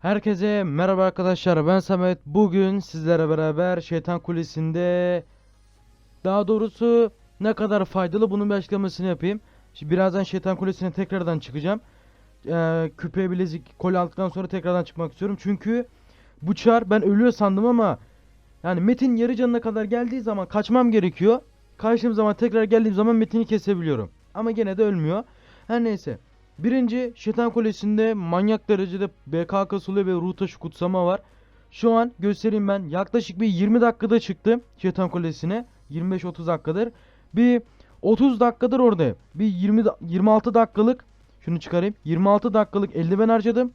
Herkese merhaba arkadaşlar ben Samet bugün sizlere beraber Şeytan Kulesi'nde daha doğrusu ne kadar faydalı bunun bir açıklamasını yapayım. Şimdi birazdan Şeytan Kulesi'ne tekrardan çıkacağım. Ee, küpe bilezik kol aldıktan sonra tekrardan çıkmak istiyorum çünkü bu çar ben ölüyor sandım ama yani Metin yarı canına kadar geldiği zaman kaçmam gerekiyor. Kaçtığım zaman tekrar geldiğim zaman Metin'i kesebiliyorum. Ama gene de ölmüyor. Her neyse. Birinci Şeytan Kulesi'nde manyak derecede BK kasılıyor ve ruh taşı kutsama var. Şu an göstereyim ben yaklaşık bir 20 dakikada çıktım Şeytan Kulesi'ne. 25-30 dakikadır. Bir 30 dakikadır orada. Bir 20 da- 26 dakikalık şunu çıkarayım. 26 dakikalık eldiven harcadım.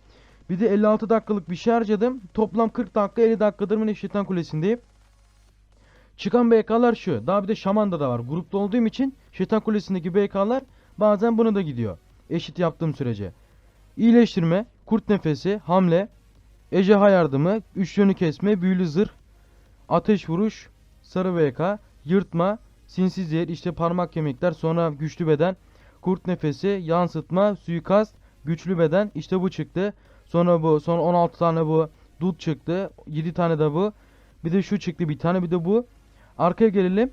Bir de 56 dakikalık bir şey harcadım. Toplam 40 dakika 50 dakikadır mı Şeytan Kulesi'ndeyim. Çıkan BK'lar şu. Daha bir de Şaman'da da var. Grupta olduğum için Şeytan Kulesi'ndeki BK'lar bazen bunu da gidiyor. Eşit yaptığım sürece. İyileştirme, kurt nefesi, hamle, ejderha yardımı, üç yönü kesme, büyülü zırh, ateş vuruş, sarı VK, yırtma, sinsi zehir, işte parmak kemikler, sonra güçlü beden, kurt nefesi, yansıtma, suikast, güçlü beden, işte bu çıktı. Sonra bu, sonra 16 tane bu, dut çıktı, 7 tane de bu. Bir de şu çıktı bir tane bir de bu. Arkaya gelelim.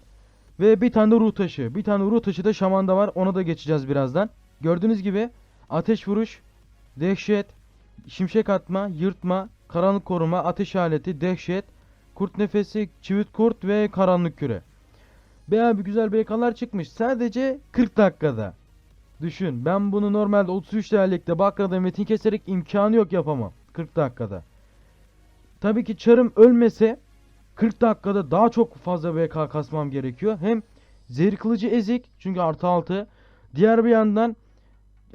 Ve bir tane de ruh taşı. Bir tane ruh taşı da şamanda var. Ona da geçeceğiz birazdan. Gördüğünüz gibi ateş vuruş, dehşet, şimşek atma, yırtma, karanlık koruma, ateş aleti, dehşet, kurt nefesi, çivit kurt ve karanlık küre. Bayağı bir güzel BK'lar çıkmış. Sadece 40 dakikada. Düşün ben bunu normalde 33 değerlikte bakrada metin keserek imkanı yok yapamam. 40 dakikada. Tabii ki çarım ölmese 40 dakikada daha çok fazla BK kasmam gerekiyor. Hem zehir kılıcı ezik çünkü artı 6. Diğer bir yandan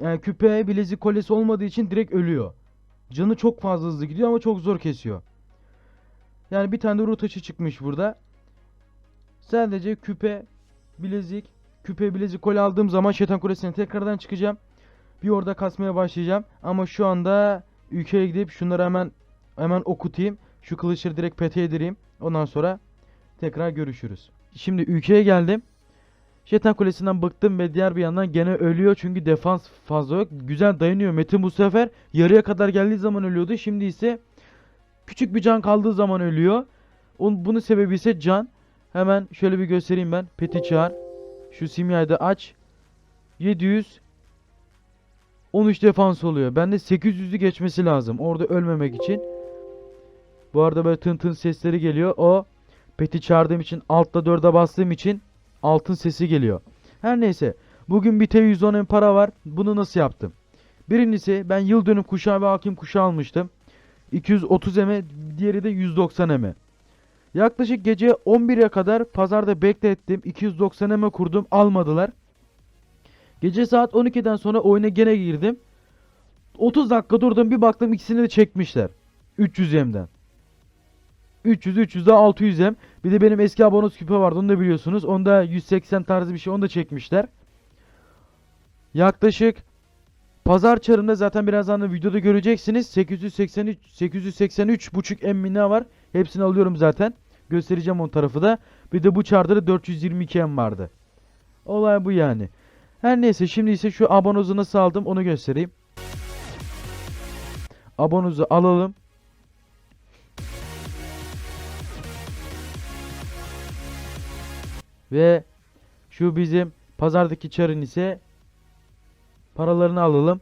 yani küpe, bilezik, kolesi olmadığı için direkt ölüyor. Canı çok fazla hızlı gidiyor ama çok zor kesiyor. Yani bir tane de taşı çıkmış burada. Sadece küpe, bilezik, küpe, bilezik, kol aldığım zaman şeytan kulesine tekrardan çıkacağım. Bir orada kasmaya başlayacağım. Ama şu anda ülkeye gidip şunları hemen hemen okutayım. Şu kılıçları direkt pete yedireyim. Ondan sonra tekrar görüşürüz. Şimdi ülkeye geldim. Şeytan Kulesi'nden bıktım ve diğer bir yandan gene ölüyor çünkü defans fazla yok. Güzel dayanıyor. Metin bu sefer yarıya kadar geldiği zaman ölüyordu. Şimdi ise küçük bir can kaldığı zaman ölüyor. Bunun sebebi ise can. Hemen şöyle bir göstereyim ben. Peti çağır. Şu simyayı da aç. 700 13 defans oluyor. Bende 800'ü geçmesi lazım. Orada ölmemek için. Bu arada böyle tın tın sesleri geliyor. O peti çağırdığım için altta 4'e bastığım için altın sesi geliyor. Her neyse. Bugün bir T110 para var. Bunu nasıl yaptım? Birincisi ben yıl dönüm kuşağı ve hakim kuşağı almıştım. 230 eme diğeri de 190 eme. Yaklaşık gece 11'e kadar pazarda beklettim. 290 eme kurdum. Almadılar. Gece saat 12'den sonra oyuna gene girdim. 30 dakika durdum bir baktım ikisini de çekmişler. 300 yemden. 300 300 daha 600 yem. Bir de benim eski abonos küpe vardı onu da biliyorsunuz. Onda 180 tarzı bir şey onu da çekmişler. Yaklaşık pazar çarında zaten birazdan da videoda göreceksiniz. 883 883 buçuk emmina var. Hepsini alıyorum zaten. Göstereceğim on tarafı da. Bir de bu çarda da 422 em vardı. Olay bu yani. Her neyse şimdi ise şu abonozu nasıl aldım onu göstereyim. Abonozu alalım. Ve şu bizim pazardaki çarın ise paralarını alalım.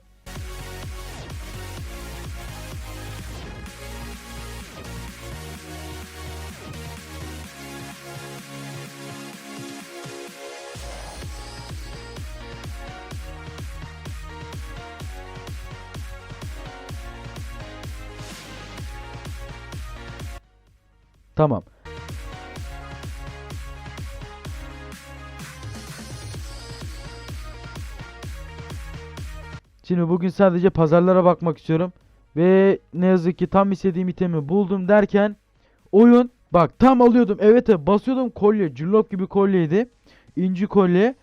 Tamam. Şimdi bugün sadece pazarlara bakmak istiyorum. Ve ne yazık ki tam istediğim itemi buldum derken oyun bak tam alıyordum. Evet basıyordum kolye. Cillop gibi kolyeydi. İnci kolye.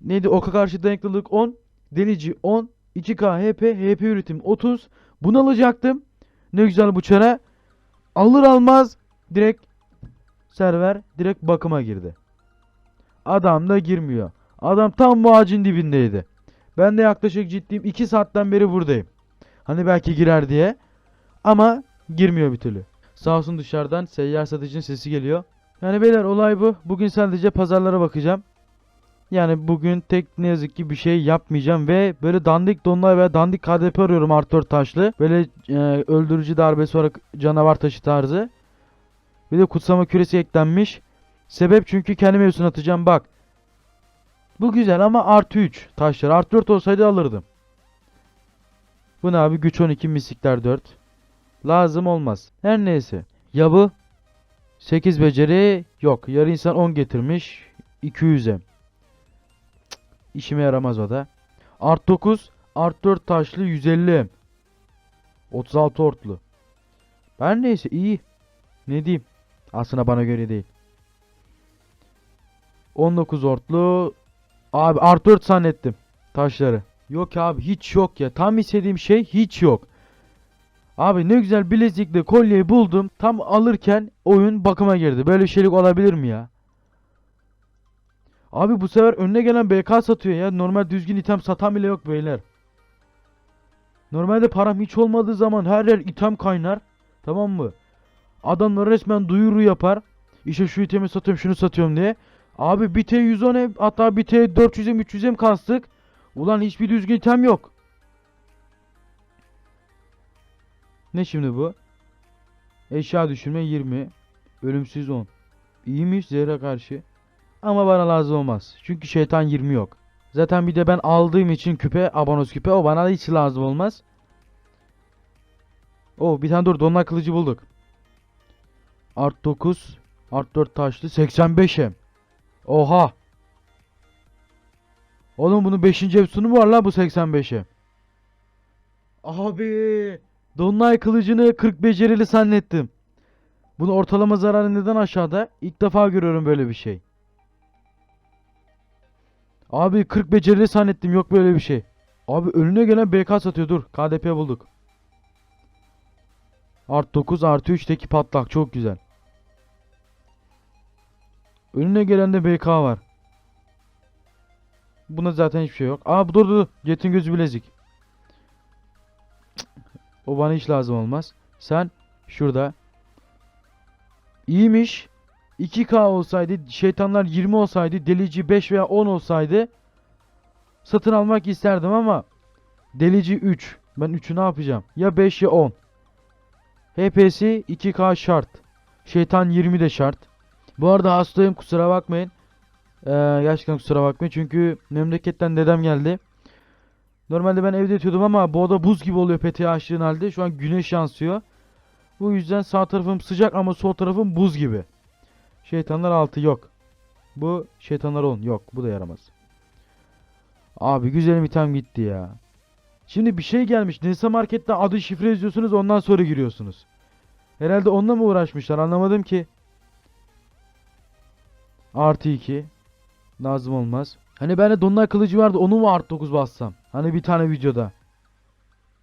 Neydi? Oka karşı dayanıklılık 10. Delici 10. 2K HP. HP üretim 30. Bunu alacaktım. Ne güzel bu çara. Alır almaz direkt server direkt bakıma girdi. Adam da girmiyor. Adam tam bu ağacın dibindeydi. Ben de yaklaşık ciddiyim 2 saatten beri buradayım. Hani belki girer diye. ama girmiyor bir türlü. Sağ olsun dışarıdan seyyar satıcının sesi geliyor. Yani beyler olay bu. Bugün sadece pazarlara bakacağım. Yani bugün tek ne yazık ki bir şey yapmayacağım ve böyle dandik donlay ve dandik KDP arıyorum artı 4 taşlı. Böyle e, öldürücü darbe sonra canavar taşı tarzı. Bir de kutsama küresi eklenmiş. Sebep çünkü kendi mevzusunu atacağım bak. Bu güzel ama artı 3 taşlar. Artı 4 olsaydı alırdım. Bu ne abi? Güç 12 misikler 4. Lazım olmaz. Her neyse. Ya bu? 8 beceri yok. Yarı insan 10 getirmiş. 200'e. Cık, İşime yaramaz o da. Art 9. Art 4 taşlı 150. 36 ortlu. Ben neyse iyi. Ne diyeyim? Aslında bana göre değil. 19 ortlu. Abi art 4 zannettim. Taşları. Yok abi hiç yok ya. Tam istediğim şey hiç yok. Abi ne güzel bilezikli kolyeyi buldum. Tam alırken oyun bakıma girdi. Böyle şeylik olabilir mi ya? Abi bu sefer önüne gelen BK satıyor ya. Normal düzgün item satan bile yok beyler. Normalde param hiç olmadığı zaman her yer item kaynar. Tamam mı? Adamlar resmen duyuru yapar. İşte şu itemi satıyorum şunu satıyorum diye. Abi bir T 110'e hatta bir T 400'e 300'e mi kastık? Ulan hiçbir düzgün item yok. Ne şimdi bu? Eşya düşürme 20. Ölümsüz 10. İyiymiş zehre karşı. Ama bana lazım olmaz. Çünkü şeytan 20 yok. Zaten bir de ben aldığım için küpe, abonos küpe o bana da hiç lazım olmaz. Oh bir tane dur donlar kılıcı bulduk. Art 9. Art 4 taşlı 85'e. Oha. Oğlum bunun 5. efsunu var lan bu 85'e? Abi. Donlay kılıcını 40 becerili zannettim. Bunu ortalama zararı neden aşağıda? İlk defa görüyorum böyle bir şey. Abi 40 becerili zannettim yok böyle bir şey. Abi önüne gelen BK satıyor dur. KDP bulduk. Art 9 artı 3'teki patlak çok güzel. Önüne gelen de BK var. Buna zaten hiçbir şey yok. Aa dur dur. Jet'in gözü bilezik. O bana hiç lazım olmaz. Sen şurada. İyiymiş. 2K olsaydı, şeytanlar 20 olsaydı, delici 5 veya 10 olsaydı satın almak isterdim ama delici 3. Ben 3'ü ne yapacağım? Ya 5 ya 10. HP'si 2K şart. Şeytan 20 de şart. Bu arada hastayım kusura bakmayın. Ee, gerçekten kusura bakmayın çünkü memleketten dedem geldi. Normalde ben evde yatıyordum ama bu oda buz gibi oluyor peteği açtığın halde. Şu an güneş yansıyor. Bu yüzden sağ tarafım sıcak ama sol tarafım buz gibi. Şeytanlar 6 yok. Bu şeytanlar 10 yok. Bu da yaramaz. Abi güzelim item gitti ya. Şimdi bir şey gelmiş. Nisa Market'te adı şifre yazıyorsunuz ondan sonra giriyorsunuz. Herhalde onunla mı uğraşmışlar anlamadım ki. Artı 2. Lazım olmaz. Hani bende donlar kılıcı vardı onu mu artı 9 bassam? Hani bir tane videoda.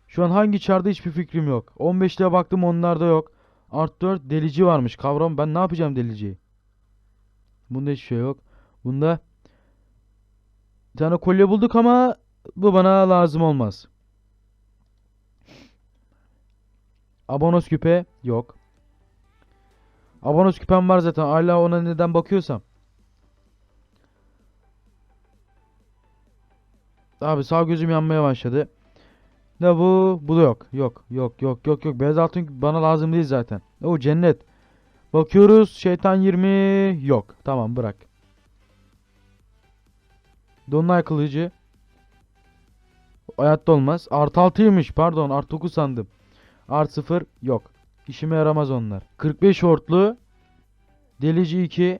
Şu an hangi çarda hiçbir fikrim yok. 15'te baktım onlarda yok. Art 4 delici varmış. Kavram ben ne yapacağım deliciyi? Bunda hiçbir şey yok. Bunda bir tane kolye bulduk ama bu bana lazım olmaz. Abonos küpe yok. Abonos küpem var zaten. Hala ona neden bakıyorsam. Abi sağ gözüm yanmaya başladı. Ne bu? Bu da yok. Yok. Yok. Yok. Yok. Yok. Beyaz altın bana lazım değil zaten. O cennet. Bakıyoruz. Şeytan 20. Yok. Tamam bırak. Donlay kılıcı. Hayatta olmaz. Art 6'ymış. Pardon. Art 9 sandım. Art 0. Yok. İşime yaramaz onlar. 45 hortlu. Delici 2.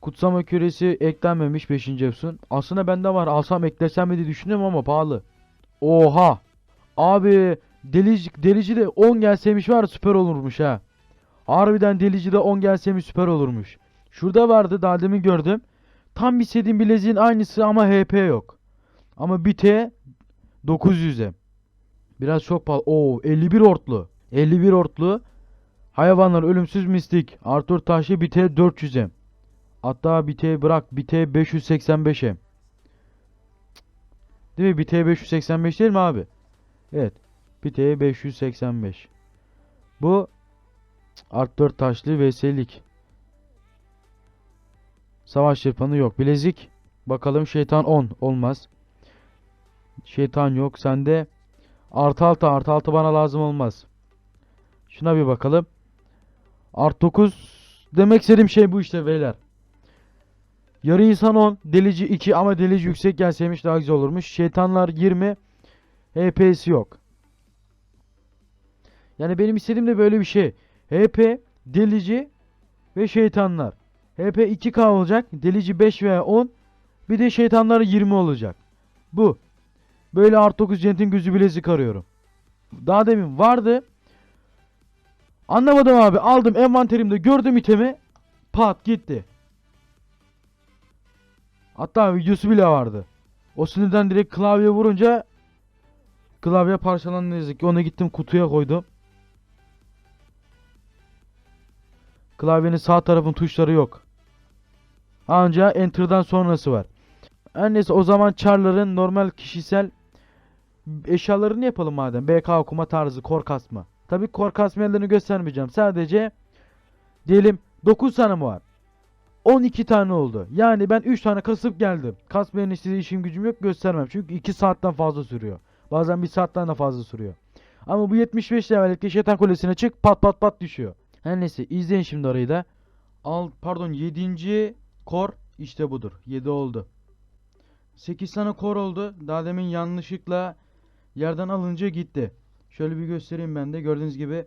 Kutsama küresi eklenmemiş 5. efsun. Aslında bende var. Alsam eklesem mi diye düşünüyorum ama pahalı. Oha. Abi delici, delici de 10 gelseymiş var süper olurmuş ha. Harbiden delici de 10 gelseymiş süper olurmuş. Şurada vardı daha demin gördüm. Tam istediğim bileziğin aynısı ama HP yok. Ama bir T 900'e. Biraz çok pahalı. Oo 51 ortlu. 51 ortlu. Hayvanlar ölümsüz mistik. Arthur taşı bir T 400'e. Hatta bir T bırak bir T 585'e. Değil mi? Bir T 585 değil mi abi? Evet. Bir T 585. Bu art 4 taşlı vs'lik. Savaş yapanı yok. Bilezik. Bakalım şeytan 10 olmaz. Şeytan yok. Sende artı 6 artı 6 bana lazım olmaz. Şuna bir bakalım. Art 9 demek istediğim şey bu işte beyler. Yarı insan 10, delici 2 ama delici yüksek gelseymiş daha güzel olurmuş. Şeytanlar 20, HP'si yok. Yani benim istediğim de böyle bir şey. HP, delici ve şeytanlar. HP 2K olacak, delici 5 veya 10, bir de şeytanlar 20 olacak. Bu. Böyle art 9 centin gözü bilezik arıyorum. Daha demin vardı. Anlamadım abi. Aldım envanterimde gördüm itemi. Pat gitti. Hatta videosu bile vardı. O sinirden direkt klavye vurunca klavye parçalandı yazık ki. Onu gittim kutuya koydum. Klavyenin sağ tarafın tuşları yok. Anca enter'dan sonrası var. Her neyse o zaman char'ların normal kişisel eşyalarını yapalım madem. BK okuma tarzı, kor kasma. Tabi kor kasma yerlerini göstermeyeceğim. Sadece diyelim 9 tane mi var? 12 tane oldu. Yani ben 3 tane kasıp geldim. Kasmayan istediği işim gücüm yok göstermem. Çünkü 2 saatten fazla sürüyor. Bazen 1 saatten de fazla sürüyor. Ama bu 75 levellikte şeytan kulesine çık pat pat pat düşüyor. Her neyse izleyin şimdi orayı da. Al pardon 7. kor işte budur. 7 oldu. 8 tane kor oldu. Daha demin yanlışlıkla yerden alınca gitti. Şöyle bir göstereyim ben de. Gördüğünüz gibi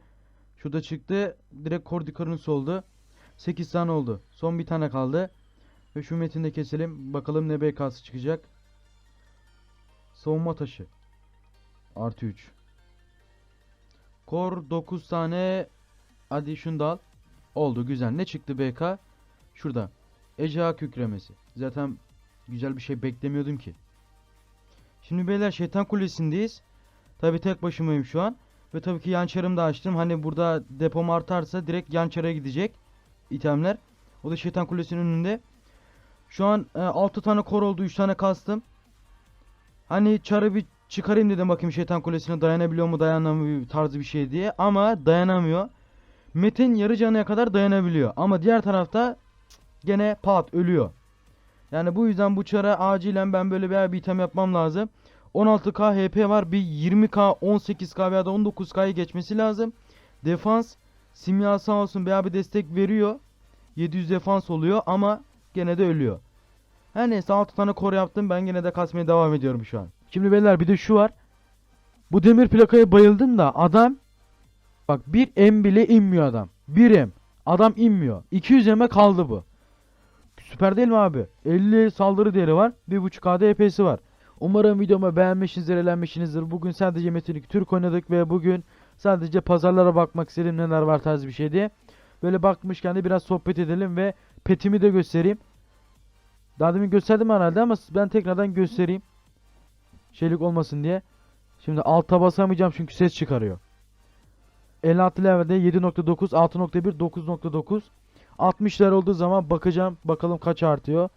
şurada çıktı. Direkt kor dikarınız oldu. 8 tane oldu. Son bir tane kaldı. Ve şu metinde keselim. Bakalım ne BK'sı çıkacak. Savunma taşı. Artı 3. Kor 9 tane. Hadi şunu da al. Oldu güzel. Ne çıktı BK? Şurada. Ejderha kükremesi. Zaten güzel bir şey beklemiyordum ki. Şimdi beyler şeytan kulesindeyiz. Tabi tek başımayım şu an. Ve tabii ki yançarımı da açtım. Hani burada depom artarsa direkt yançara gidecek itemler. O da şeytan kulesinin önünde. Şu an e, 6 tane kor oldu. 3 tane kastım. Hani çarı bir çıkarayım dedim bakayım şeytan kulesine dayanabiliyor mu dayanamıyor tarzı bir şey diye. Ama dayanamıyor. Metin yarı canıya kadar dayanabiliyor. Ama diğer tarafta gene pat ölüyor. Yani bu yüzden bu çara acilen ben böyle bir, bir item yapmam lazım. 16k HP var. Bir 20k, 18k veya da 19k'yı geçmesi lazım. Defans simyasal olsun veya bir destek veriyor. 700 defans oluyor ama gene de ölüyor. Her neyse 6 tane kor yaptım. Ben gene de kasmaya devam ediyorum şu an. Şimdi beyler bir de şu var. Bu demir plakaya bayıldım da adam bak bir M bile inmiyor adam. 1 M. Adam inmiyor. 200 M'e kaldı bu. Süper değil mi abi? 50 saldırı değeri var. 1.5 AD EP'si var. Umarım videomu beğenmişsinizdir, eğlenmişsinizdir. Bugün sadece Metin 2 Türk oynadık ve bugün sadece pazarlara bakmak istedim neler var tarzı bir şey diye. Böyle bakmışken de biraz sohbet edelim ve petimi de göstereyim. Daha demin gösterdim herhalde ama ben tekrardan göstereyim. Şeylik olmasın diye. Şimdi alta basamayacağım çünkü ses çıkarıyor. 56 levelde 7.9, 6.1, 9.9. 60'lar olduğu zaman bakacağım. Bakalım kaç artıyor.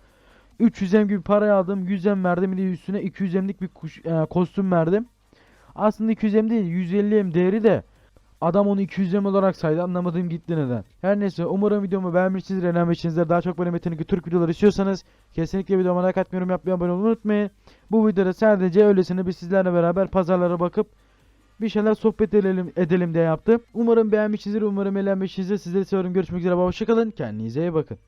300 em gibi para aldım. 100 em verdim. Bir de üstüne 200 emlik bir kuş, e, kostüm verdim. Aslında 200 em değil 150 em değeri de adam onu 200 em olarak saydı. Anlamadığım gitti neden. Her neyse umarım videomu beğenmişsinizdir. Eğlenmişsinizdir. Daha çok böyle Metin Türk videoları istiyorsanız kesinlikle videoma like atmayı, yorum yapmayı, abone olmayı unutmayın. Bu videoda sadece öylesine biz sizlerle beraber pazarlara bakıp bir şeyler sohbet edelim, edelim diye yaptım. Umarım beğenmişsinizdir. Umarım eğlenmişsinizdir. Sizleri seviyorum. Görüşmek üzere. Hoşçakalın. Kendinize iyi bakın.